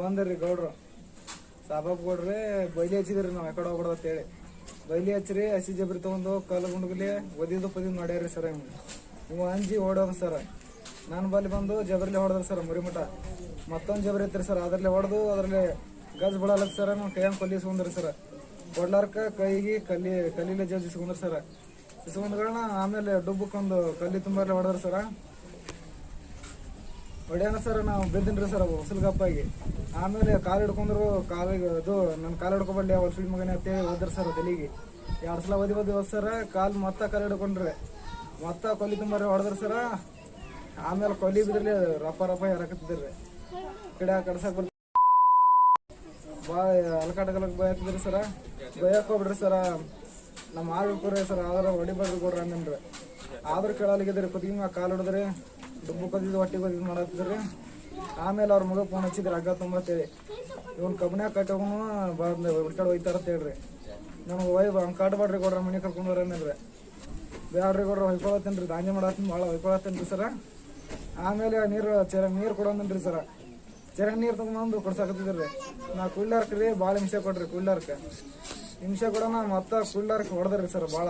ಬಂದಿರಿ ಗೌಡ್ರು. ಸಾಬಾಬ್ ಗೌಡ್ರಿ, ಬೈಲಿ ಹಚ್ಚಿದ್ರಿ ನಾವು ಯಾಕಡೆ ಹೋಗ್ಬಿಡೋದು ಅಂತೇಳಿ ಬೈಲಿ ಹಚ್ಚಿರಿ, ಹಸಿ ಜಬ್ರಿ ತಗೊಂಡು ಕಲ್ಲು ಗುಂಡ್ಗಲಿ ಒದಿದು ಪದಿದು ಮಾಡ್ಯಾರಿ ಸರ್ ಹಿಂಗೆ ಅಂಜಿ ಓಡೋದು ಸರ್. ನಾನು ಬಲ್ಲಿ ಬಂದು ಜಬ್ರಲ್ಲಿ ಹೊಡೆದ್ರಿ ಸರ್ ಮುರಿಮಠ. ಮತ್ತೊಂದು ಜಬರಿ ಐತ್ರಿ ಸರ್, ಅದ್ರಲ್ಲಿ ಹೊಡೆದು ಅದ್ರಲ್ಲಿ ಗಜ್ ಬಿಡಲಕ್ ಸರ್ ನಾವು ಕೈಯಂಗೆ ಕೊಲ್ಲಿ ಇಸ್ಕೊಂಡ್ರಿ ಸರ್. ಕೊಡ್ಲಾರ್ಕ ಕೈಗೆ ಕಲ್ಲಿ, ಕಲ್ಲಿಲೆ ಜಜ್ ಇಸ್ಕೊಂಡ್ರಿ ಸರ್. ಇಸ್ಕೊಂಡ್ಗಳನ್ನ ಆಮೇಲೆ ಡುಬ್ಬಕ್ಕೊಂದು ಕಲ್ಲಿ ತುಂಬಲ್ಲಿ ಹೊಡೆದ್ರಿ ಸರ. ಹೊಡ್ಯಾನ ಸರ್, ನಾವು ಬಿದ್ದಿನ್ರಿ ಸರ್, ಹೊಸಲ್ಗಪ್ಪಾಗಿ. ಆಮೇಲೆ ಕಾಲು ಹಿಡ್ಕೊಂಡ್ರು, ಕಾಲಿಗೆ ಅದು ನನ್ನ ಕಾಲು ಹಿಡ್ಕೊಬಲ್ಲಿ ಫಿಲ್ಮ್ ಮಗನೇ ಅಂತೇಳಿ ಹೋದ್ರ ಸರ್ ತಲೆಗೆ ಎರಡು ಸಲ ಓದಿ ಹೋದ್ ಸರ, ಕಾಲು ಮತ್ತೆ ಕಾಲು ಹಿಡ್ಕೊಂಡ್ರೆ. ಮತ್ತ ಕೊಲ್ಲಿ ತುಂಬಾರಿ ಹೊಡೆದ್ರ ಸರ, ಆಮೇಲೆ ಕೊಲ್ಲಿ ಬಿದ್ರಲ್ಲಿ ರಪ್ಪ ರಪ್ಪ ಎರಕತ್ತಿದ್ರಿ. ಕಡೆ ಕಡ್ಸಕ್ ಬರ್ತ ಭಾಳ ಅಲಕಾಟಗಲಕ್ ಬಯತ್ತಿದ್ರಿ ಸರ. ಬಯಕ್ ಹೋಗ್ಬಿಡ್ರಿ ಸರ. ನಮ್ಮ ಆಗ್ರಿ ಸರ್, ಆದ್ರ ಹೊಡಿಬಾರ್ದು ಕೊಡ್ರಿ ಆದ್ರೆ ಆದ್ರೂ ಕೇಳಲಿಗಿದ್ರಿ ಕುದಿಗೆ ಕಾಲು ಹಿಡಿದ್ರಿ. ಡುಬ್ಬು ಕದ್ದಿದ್ದು ಹೊಟ್ಟಿಗೆ ಇದು ಮಾಡತ್ತಿದ್ರಿ ಆಮೇಲೆ ಅವ್ರ ಮಗ ಫೋನ್ ಹಚ್ಚಿದ್ರೆ ಹಗ್ಗ ತುಂಬತ್ತೇಳಿ. ಇವನ್ ಕಬ್ಬನ್ಯಾಗ ಕಟ್ಟೋನು ಬಂದ್ ಹುಡ್ಕಾಡ್ ಹೋಯ್ತಾರ ಅಂತ ಹೇಳ್ರಿ. ನಮ್ಗೆ ಒಯ್ ಹಂಗೆ ಕಾಟ್ಬಾಡ್ರಿ ಕೊಡ್ರ ಮನೆ ಕರ್ಕೊಂಡು ಬೇರೆ ಬ್ಯಾಡ್ರಿ ಕೊಡ್ರಿ ಹೊಯ್ಕೊಳತ್ತೇನ್ರಿ, ಧಾನ್ಯ ಮಾಡತ್ತೀನಿ, ಭಾಳ ಹೊಯ್ಕೊಳತ್ತೇನ್ರಿ ಸರ. ಆಮೇಲೆ ನೀರು ಚೆರ ನೀರು ಕೊಡೋಂದ್ರಿ ಸರ. ಚೆರ ನೀರು ತಗೊಂಡು ಕೊಡ್ಸಾಕತ್ತಿದ್ರಿ ನಾ ಕುಳ್ಳಾರ್ಕ್ರಿ ಭಾಳ ಹಿಂಸೆ ಕೊಡ್ರಿ ಕುಳ್ಳಾರ್ಕ. ಹಿಂಸೆ ಕೊಡೋಣ ಮತ್ತೆ ಕುಳ್ಳಾರ್ಕ್ ಹೊಡೆದ್ರಿ ಸರ್ ಭಾಳ.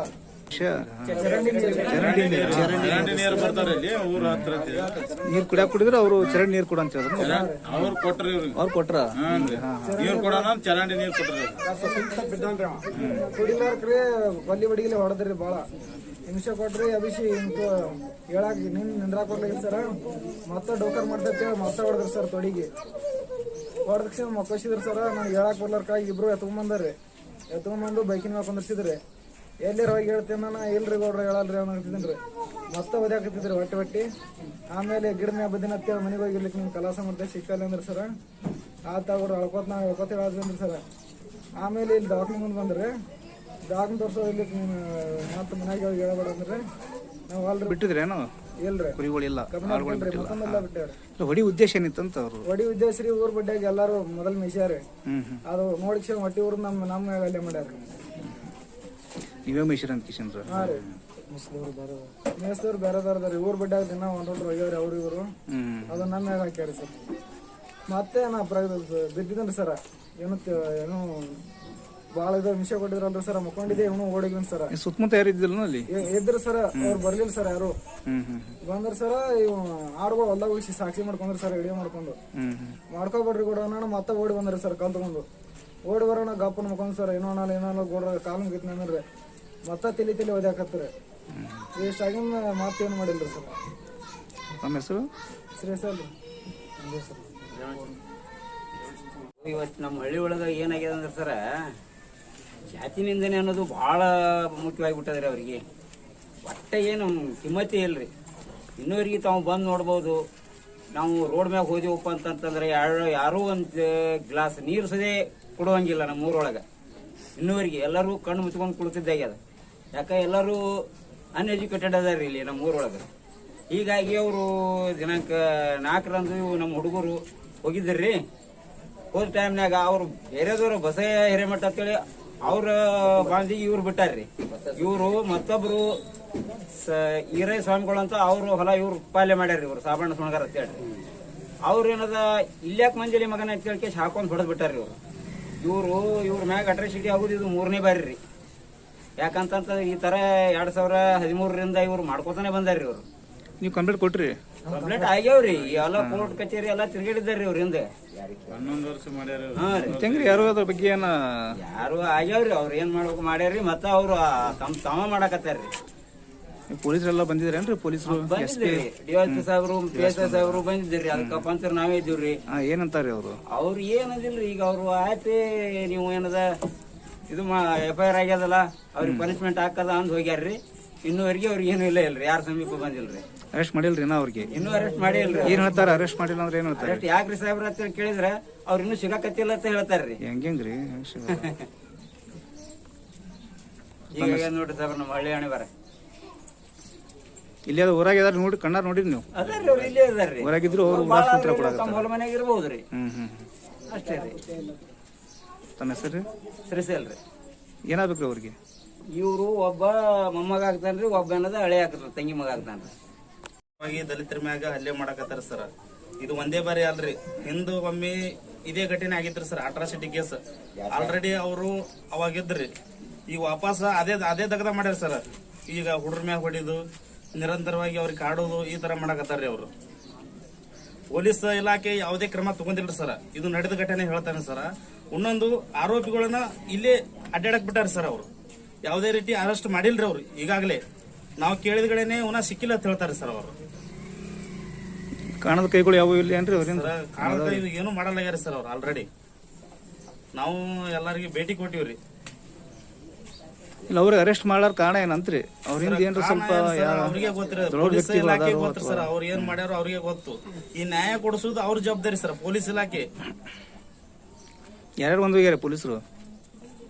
ಚರಂಡಿ ನೀರು ಚರಂಡಿ ನೀರು ಬರ್ತಾರೆ ಇಲ್ಲಿ ಊರ ಹತ್ರ ನೀರ್ ಕುಡಿಯಾಕ ಕುಡಿದ್ರೆ ಅವರು ಚರಂಡಿ ನೀರು ಕೊಡ ಅಂತ ಹೇಳಿದ್ರು ಅವ್ರು ಕೊಟ್ರಿ ಇವ್ರಿಗೆ ಅವ್ರು ಕೊಟ್ರ? ಹಾನ್ರಿ ನೀರ್ ಕೊಡೋಣ ಅಂತ ಚರಂಡಿ ನೀರ್ ಕೊಟ್ರಿ ಕುಡಿಲಾರ್ಕ್ರಿ ಬಡಿಗಿಲಿ ಹೊಡೆದ್ರಿ ಭಾಳ ಹಿಂಸೆ ಕೊಟ್ರಿ ಅಭಿಷಿ ಇಂತ ಹೇಳಾಕ ನಿನ್ ನಿಂದ್ರಾಕ್ ಕೊಡ್ಲಿಲ್ಲ ಸರ್. ಮತ್ತೆ ಡೋಕರ್ ಮಾಡ್ತೈತೆ ಮತ್ತೆ ಹೊಡೆದ್ರಿ ಸರ್ ತೊಡಿಗೆ. ಹೊಡೆದಕ್ಷಣ ಮಕ್ಕೋಸಿದ್ರಿ ಸರ್ ನಾನು ಹೇಳಾಕ್ ಬರ್ಲಾರ್ಕಾಗಿ ಇಬ್ರು ಎತ್ಕೊಂಬಂದಾರಿ ಎತ್ಕೊಂಬಂದು ಬೈಕಿನ ಮೇಲೆ ಕುಂದಿರ್ಸಿದ್ರಿ. ಎಲ್ಲಿರ ಹೋಗಿ ಹೇಳ್ತೇನೆ ನಾನು ಇಲ್ರಿ ಗೌಡ್ರ ಹೇಳಲ್ರಿ ಅವ್ನು ಹೇಳ್ತಿದ್ದೀನಿ ಮತ್ತೆ ಓದಾಕತ್ತಿದ್ರಿ ಹೊಟ್ಟೆ ಹೊಟ್ಟಿ ಆಮೇಲೆ ಗಿಡ ಮ್ಯಾಗ ಬದಿನ ಹತ್ತಿ ಮನೆಗೆ ಹೋಗಿರ್ಲಿಕ್ಕೆ ನಿಮ್ಗೆ ಕಲಾಸ ಮಾಡ್ತೇವೆ ಸಿಕ್ಕಲ್ಲ ಅಂದ್ರೆ ಸರ. ಆತ ಅವ್ರು ಅಳ್ಕೋತ ನಾವು ಹೇಳ್ಕೊತ ಹೇಳದ್ರಿ ಸರ. ಆಮೇಲೆ ಇಲ್ಲಿ ದವಾಖಾನೆ ಮುಂದೆ ಬಂದ್ರೆ. ದವಾಖಾನೆ ತೋರ್ಸೋ ಇಲ್ಲಿ ನೀನು ಮತ್ತೆ ಮನೆಗೆ ಹೋಗಿ ಹೇಳಬೇಡ ಅಂದ್ರೆ. ನಾವು ಅಲ್ರಿ. ಬಿಟ್ಟಿದ್ರೇನು? ಇಲ್ರಿ. ಕುರಿಗಳಿಲ್ಲ ಇಲ್ಲ ಇಲ್ಲ, ಹೊಡಿ ಉದ್ದೇಶ ಏನಿತ್ತಂತ ಅವರು? ಹೊಡಿ ಉದ್ದೇಶ ರೀ ಊರ್ ಬಡ್ಡಿಯಾಗ ಎಲ್ಲಾರು ಮೊದಲು ಹ್ಮ್ ಅದು ನೋಡಿಕ್ಷ ಹೊಟ್ಟಿ ಊರ್ ನಮ್ಮ ನಮ್ಮ ಅಲ್ಲೇ ಮಾಡ್ಯಾರ. ನೀವೇ ಮೈಸೂರು ಅಂತ ಕಿಶನ್ ಹಾ ರೀ. ಮೇಸ್ತವ್ರು ಬೇರೆ ಬೇರೆ. ಊರ್ ಬಡ್ಡ್ಯಾಗ ದಿನ ಒಂದೊಂದು ಒಯ್ಯವ್ರಿ ಅವ್ರು ಇವರು. ಅದು ನನ್ನ ಮೇಲೆ ಹಾಕ್ಯಾರಿ ಸರ್. ಮತ್ತೆ ನಾ ಪ್ರ ಬಿದ್ದಿದ್ದನ್ರಿ ಸರ್? ಏನು ಏನು ಭಾಳ ಇದ ವಿಷಯ ಕೊಟ್ಟಿದ್ರಲ್ರಿ ಸರ್? ಮುಕೊಂಡಿದ್ದೆ ಇವನು ಓಡಿಗಿನ್ ಸರ್. ಸುತ್ತಮುತ್ತ ಯಾರು ಇದ್ದಿಲ್ಲ ಅಲ್ಲಿ? ಇದ್ರ ಸರ್ ಅವ್ರು ಬರ್ಲಿಲ್ಲ ಸರ್ ಯಾರು. ಬಂದ್ರ ಸರ ಇವ್ ಆಡುಗಳು ಹೊಲ್ದಾಗ ಹೋಗಿ ಸಾಕ್ಷಿ ಮಾಡ್ಕೊಂಡ್ರಿ ಸರ್ ವಿಡಿಯೋ ಮಾಡ್ಕೊಂಡು. ಮಾಡ್ಕೊಬೇಡ್ರಿ ಕೂಡ ನಾನು ಮತ್ತೆ ಓಡಿ ಬಂದ್ರಿ ಸರ್ ಕಾಲ್ ತಗೊಂಡು ಓಡಿ ಬರೋಣ ಗಪ್ಪನ ಮುಖಂಡ್ ಸರ್ ಏನೋ ಅನ್ನಲ್ಲ ಏನೋ ಅಲ್ಲ ಗೋಡ್ರ ಕಾಲು ಮುಗಿತ್ ಅಂದ್ರೆ ಮತ್ತೆ ತಲೆ ತಿಳಿ ಓದಾಕತ್ರಿ ಇಷ್ಟಾಗಿನ ಮಾತೇನು ಮಾಡಿಲ್ಲ ಸರ್? ನಮ್ಮ ಹೆಸರು? ಶ್ರೇಸಲ್ ಇವತ್ತು ನಮ್ಮ ಹಳ್ಳಿ ಒಳಗೆ ಏನಾಗ್ಯದ ಅಂದ್ರೆ ಸರ ಜಾತಿ ನಿಂದನೆ ಅನ್ನೋದು ಭಾಳ ಮುಖ್ಯವಾಗಿಬಿಟ್ಟದ್ರಿ ಅವರಿಗೆ. ಒಟ್ಟ ಏನು ಕಿಮ್ಮತಿ ಇಲ್ರಿ. ಇನ್ನೂರಿಗೆ ತಾವು ಬಂದು ನೋಡ್ಬೋದು. ನಾವು ರೋಡ್ ಮ್ಯಾಗ ಹೋದಿವಪ್ಪ ಅಂತಂತಂದ್ರೆ ಯಾರು ಯಾರೂ ಒಂದು ಗ್ಲಾಸ್ ನೀರು ಸದೇ ಕೊಡುವಂಗಿಲ್ಲ ನಮ್ಮ ಊರೊಳಗೆ ಇನ್ನೂವರೆಗೆ ಎಲ್ಲರೂ ಕಣ್ಣು ಮುಚ್ಕೊಂಡು ಕುಳಿತಿದ್ದಾಗ್ಯದ. ಯಾಕೆ ಎಲ್ಲರೂ ಅನ್ಎಜುಕೇಟೆಡ್ ಅದಾರ ಇಲ್ಲಿ ನಮ್ಮ ಊರೊಳಗೆ. ಹೀಗಾಗಿ ಅವರು ದಿನಾಂಕ ನಾಲ್ಕರಂದು ನಮ್ಮ ಹುಡುಗರು ಹೋಗಿದ್ದರ್ರಿ. ಹೋದ ಟೈಮ್ನಾಗ ಅವ್ರು ಬೇರೆದವ್ರು ಬಸ ಹಿರೇಮಠ ಅಂತೇಳಿ ಅವ್ರ ಬಾಂಧಿಗೆ ಇವ್ರು ಬಿಟ್ಟಾರ್ರಿ. ಇವರು ಮತ್ತೊಬ್ರು ಈರೈ ಸ್ವಾಮಿಗಳು ಅಂತ ಅವ್ರು ಹೊಲ ಇವ್ರು ಪಾಲ್ಯ ಮಾಡ್ಯಾರ ಇವರು, ಸಾಬಣ್ಣ ಸುಣಗಾರ ಅಂತ ಹೇಳ್ರಿ ಅವ್ರು ಏನದ, ಇಲ್ಯಾಕ್ ಮಂಜಲಿ ಮಗನ ಅಂತ ಕೇಳಿ ಹಾಕೊಂಡು ಹೊಡೆದ್ ಬಿಟ್ಟಾರ್ರಿ ಇವ್ರು. ಇವರು, ಇವ್ರ ಮ್ಯಾಗ ಅಟ್ರಾಸಿಟಿ ಆಗುದು ಇದು ಮೂರನೇ ಬಾರಿ ರೀ ಯಾಕಂತಂತಂದ್ರೆ ಈ ತರ ಎರಡ್ ಸಾವಿರ ಹದಿಮೂರರಿಂದ ಇವ್ರು ಮಾಡ್ಕೋತಾನೆ ಬಂದಾರ್ರಿ ಇವ್ರು. ನೀವು ಕಂಪ್ಲೇಂಟ್ ಕೊಟ್ರಿ? ಕಂಪ್ಲೇಂಟ್ ಆಗ್ಯಾವ್ರಿ. ಎಲ್ಲ ಕೋರ್ಟ್ ಕಚೇರಿ ಎಲ್ಲ ತಿರ್ಗಾಡಿದಾರ್ರಿ ಇವ್ರ ಹಿಂದೆ. ಹನ್ನೊಂದು ವರ್ಷ ಮಾಡ್ಯಾರ ಇವ್ರು. ಹಾ ಹೆಂಗ್ರಿ ಯಾರು ಅದ್ರ ಬಗ್ಗೆ ಏನ? ಯಾರು ಆಗ್ಯಾವ್ರಿ ಅವ್ರು ಏನ್ ಮಾಡ್ಬೇಕು ಮಾಡ್ಯಾರ್ರಿ ಮತ್ತ ಅವ್ರು ತಮ್ ತಮ ಮಾಡಾಕತ್ತಾರ್ರಿ. ಪೊಲೀಸರೆಲ್ಲ ಬಂದಿದ್ರೇನ್ರಿ ಪೊಲೀಸರು? S P? ಬಂದಿದ್ರಿ ಡಿ ಎಸ್ ಪಿ ಸಾಹೇಬ್ರು ಪಿ ಎಸ್ ಐ ಸಾಹೇಬ್ರು ಬಂದಿದ್ರಿ ಅದಕ್ಕಪ್ಪ ಅಂತ ನಾವೇ ಇದ್ದೀವ್ರಿ. ಏನಂತಾರ್ರಿ ಏನಂತಾರಿ ಅವರು? ಅವ್ರು ಏನದಿಲ್ರಿ ಈಗ ಅವ್ರು ಆಯ್ತು ನೀವು ಏನದ ಇದು ಮಾ ಎಫ್ ಐ ಆರ್ ಆಗ್ಯದಲ್ಲ ಅವ್ರಿಗೆ ಪನಿಷ್ಮೆಂಟ್ ಹಾಕದ ಅಂದ್ ಹೋಗ್ಯಾರ್ರಿ. ಇನ್ನೂವರೆಗೆ ಅವ್ರಿಗೆ ಏನು ಇಲ್ಲ ಇಲ್ರಿ ಯಾರ ಸಮೀಪ ಬಂದಿಲ್ರಿ. ಅರೆಸ್ಟ್ ಮಾಡಿಲ್ರಿ ನಾ ಅವ್ರಿಗೆ? ಇನ್ನೂ ಅರೆಸ್ಟ್ ಮಾಡಿಲ್ರಿ. ಏನ್ ಹೇಳ್ತಾರ ಅರೆಸ್ಟ್ ಮಾಡಿಲ್ಲ ಅಂದ್ರೆ ಏನ್ ಹೇಳ್ತಾರೆ? ಅರೆಸ್ಟ್ ಯಾಕ್ರಿ ಸಾಹೇಬ್ರ ಅಂತ ಕೇಳಿದ್ರೆ ಅವ್ರು ಇನ್ನೂ ಸಿಗಾಕತ್ತಿಲ್ಲ ಅಂತ ಹೇಳ್ತಾರ್ರಿ. ಹೆಂಗ್ರಿ? ಈಗ ನೋಡ್ರಿ ಸಾಹೇಬ್ರ ನಮ್ಮ ಹಳ್ಳಿ ಹಣೆ ಬರ. ಇಲ್ಲಿ ಅದು ಊರಾಗ ಇದಾರೆ ನೋಡಿ ಕಣ್ಣಾರ್ ನೋಡಿರಿ ನೀವು? ಅದಾರ್ರಿ ಅವ್ರು ಇಲ್ಲೇ ಇದಾರ್ರಿ. ಊರಾಗಿದ್ರು ಅವ್ರು ಭಾಳ. ತಮ್ಮ ಹೊಲ ಮನೆಯಾಗ ಇರ್ಬೋದ್ರಿ. ಹ್ಮ್ ಹ್ಮ್. ಅಷ್ಟೇ ರೀ. ತಮ್ಮ ಹೆಸರು? ಶ್ರೀಶೈಲ್ ರೀ. ಏನಾಗಬೇಕು ಅವ್ರಿಗೆ? ಇವರು ಒಬ್ಬ ಮೊಮ್ಮಗ ಆಗ್ತಾನ್ರಿ ಒಬ್ಬ ಏನದ ಹಳೆ ಆಗ್ತಾರ ತಂಗಿ ಮಗ ಆಗ್ತಾನ್ರಿ ಆಗಿ ದಲಿತರ ಮ್ಯಾಗ ಹಲ್ಲೆ ಮಾಡಕತ್ತಾರ ಸರ್. ಇದು ಒಂದೇ ಬಾರಿ ಅಲ್ರಿ. ಹಿಂದೂ ಒಮ್ಮೆ ಇದೇ ಘಟನೆ ಆಗಿತ್ರಿ ಸರ್ ಅಟ್ರಾಸಿಟಿ ಕೇಸ್ ಆಲ್ರೆಡಿ ಅವರು ಅವಾಗಿದ್ರಿ ಈಗ ವಾಪಸ್ ಅದೇ ಅದೇ ದಗದ ಮಾಡ್ಯಾರ ಸರ್. ಈಗ ಹುಡ್ರ ಮ್ಯಾಗ ಹೊಡಿದು ನಿರಂತರವಾಗಿ ಅವ್ರಿಗೆ ಕಾಡೋದು ಈ ತರ ಮಾಡಕತ್ತಾರ್ರಿ ಅವರು. ಪೊಲೀಸ್ ಇಲಾಖೆ ಯಾವುದೇ ಕ್ರಮ ತಗೊಂಡಿಲ್ಲ ಸರ್. ಇದು ನಡೆದ ಘಟನೆ ಹೇಳ್ತಾನೆ ಸರ್. ಇನ್ನೊಂದು ಆರೋಪಿಗಳನ್ನ ಇಲ್ಲೇ ಅಡ್ಡಾಡಕ್ ಬಿಟ್ಟಾರ ಸರ್ ಅವರು. ಯಾವುದೇ ರೀತಿ ಅರೆಸ್ಟ್ ಮಾಡಿಲ್ರಿ ಅವ್ರು. ಈಗಾಗಲೇ ನಾವು ಕೇಳಿದ ಕಡೆನೆ ಸಿಕ್ಕಿಲ್ಲ ಅಂತ ಹೇಳ್ತಾರೆ ಸರ್ ಅವರು. ಕಾಣದ ಕೈಗಳು ಯಾವ ಇಲ್ಲ ಏನ್ರಿ ಅವರಿಂದ ಕಾಣದ ಏನು ಮಾಡಲಾಗ್ಯಾರ ಸರ್ ಅವ್ರು ಆಲ್ರೆಡಿ ನಾವು ಎಲ್ಲರಿಗೂ ಭೇಟಿ ಕೊಟ್ಟಿವ್ರಿ. ಇಲ್ಲ ಅವ್ರಿಗೆ ಅರೆಸ್ಟ್ ಮಾಡಾರ ಕಾರಣ ಏನಂತ್ರಿ? ಅವ್ರಿಂದ ಏನ್ರ ಸ್ವಲ್ಪ ಅವ್ರ ಅವ್ರಿಗೆ ಗೊತ್ತಿರ ದೊಡ್ಡ ಪೊಲೀಸ್ ಇಲಾಖೆ ಗೊತ್ತು ಸರ್ ಅವ್ರು ಏನ್ ಮಾಡ್ಯಾರ ಅವ್ರಿಗೆ ಗೊತ್ತು. ಈ ನ್ಯಾಯ ಕೊಡಿಸೋದು ಅವ್ರ ಜವಾಬ್ದಾರಿ ಸರ್ ಪೊಲೀಸ್ ಇಲಾಖೆ. ಯಾರ್ಯಾರು ಬಂದು ಹೋಗ್ಯಾರ ಪೊಲೀಸರು?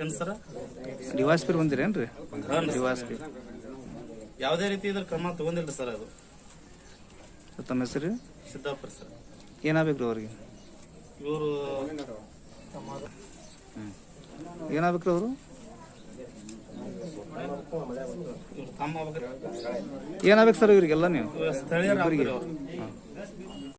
ಏನ್ ಸರ್? ಡಿವಾಸ್ ಪೀರ್ ಬಂದಿರೇನ್ರಿ? ಹಾಂ ಪೀರ್ ಯಾವುದೇ ರೀತಿ ಇದ್ರ ಕ್ರಮ ತಗೊಂಡಿಲ್ಲ ಸರ್ ಅದು. ತಮ್ಮ ಹೆಸರು? ಸಿದ್ದಾಪುರ ಸರ್. ಏನಾಗ್ಬೇಕ್ರಿ ಅವ್ರಿಗೆ? ಇವರು ಏನಾಗ್ಬೇಕ್ರಿ ಅವರು. ಏನಾಗ್ಬೇಕು ಸರ್ ಇವ್ರಿಗೆಲ್ಲ ನೀವು? ಸ್ಥಳೀಯರು ಆಗ್ಬೇಕ್ರಿ ಅವ್ರು ಹಾಂ.